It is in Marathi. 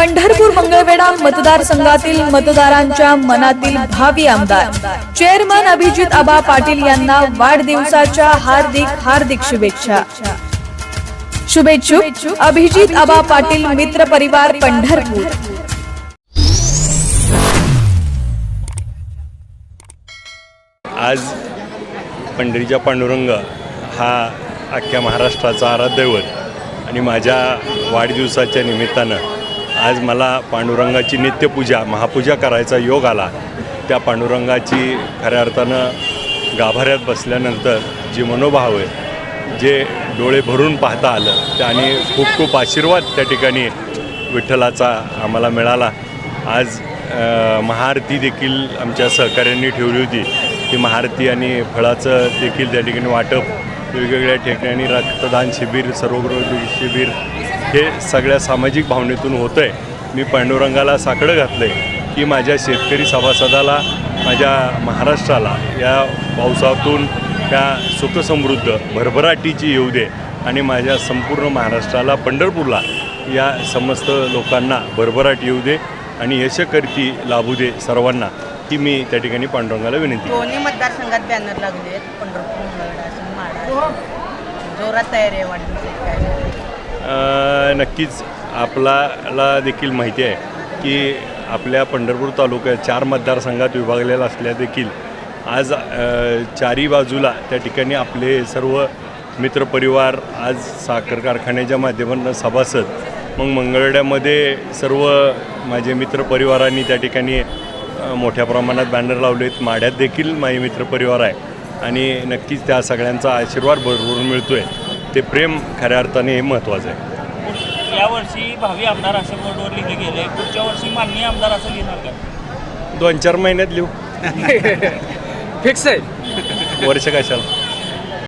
पंढरपूर मंगळवेढा मतदारसंघातील मतदारांच्या मनातील भावी आमदार. चेअरमन अभिजित आबा पाटील यांना वाढदिवसाच्या हार्दिक हार्दिक शुभेच्छा. शुभेच्छुक अभिजित आबा पाटील मित्र परिवार पंढरपूर. आज पंढरीच्या पांडुरंग हा अख्ख्या महाराष्ट्राचा आराध्यवत आणि माझ्या वाढदिवसाच्या निमित्तानं आज मला पांडुरंगाची नित्यपूजा महापूजा करायचा योग आला. त्या पांडुरंगाची खऱ्या अर्थानं गाभाऱ्यात बसल्यानंतर जी मनोभाव आहे जे डोळे भरून पाहता आलं त्या आणि खूप खूप आशीर्वाद त्या ठिकाणी विठ्ठलाचा आम्हाला मिळाला. आज महाआरती देखील आमच्या सहकाऱ्यांनी ठेवली होती. ती महाआरती आणि फळाचं देखील त्या ठिकाणी वाटप वेगवेगळ्या ठिकाणी रक्तदान शिबिर सर्वगृह शिबिर हे सगळ्या सामाजिक भावनेतून होतं आहे मी पांडुरंगाला साकडं घातलं आहे की माझ्या शेतकरी सभासदाला माझ्या महाराष्ट्राला या पावसातून त्या सुखसमृद्ध भरभराटीची येऊ दे आणि माझ्या संपूर्ण महाराष्ट्राला पंढरपूरला या समस्त लोकांना भरभराट येऊ दे आणि यशकर्ती लाभू दे सर्वांना ती मी त्या ठिकाणी पांडुरंगाला विनंती दोन्ही मतदारसंघात बॅनर लागले पंढरपूर जोरात तयारी आहे वाटत नक्कीच आपल्याला देखील माहिती आहे की आपल्या पंढरपूर तालुक्यात चार मतदारसंघात विभागलेला असल्या देखील आज चारी बाजूला त्या ठिकाणी आपले सर्व मित्रपरिवार आज साखर कारखान्याच्या माध्यमातून सभासद मग मंगळड्यामध्ये सर्व माझे मित्रपरिवारांनी त्या ठिकाणी मोठ्या प्रमाणात बॅनर लावलेत. माढ्यात देखील माझे मित्रपरिवार आहे. आणि नक्कीच त्या सगळ्यांचा आशीर्वाद भरभरून मिळतो आहे ते प्रेम खऱ्या अर्थाने हे महत्त्वाचं आहे. यावर्षी भावी आमदार असं बोर्डवर लिहिले गेले पुढच्या वर्षी माननीय आमदार असं लिहिणार का? दोन चार महिन्यात लिहू. फिक्स आहे. वर्ष कशाला?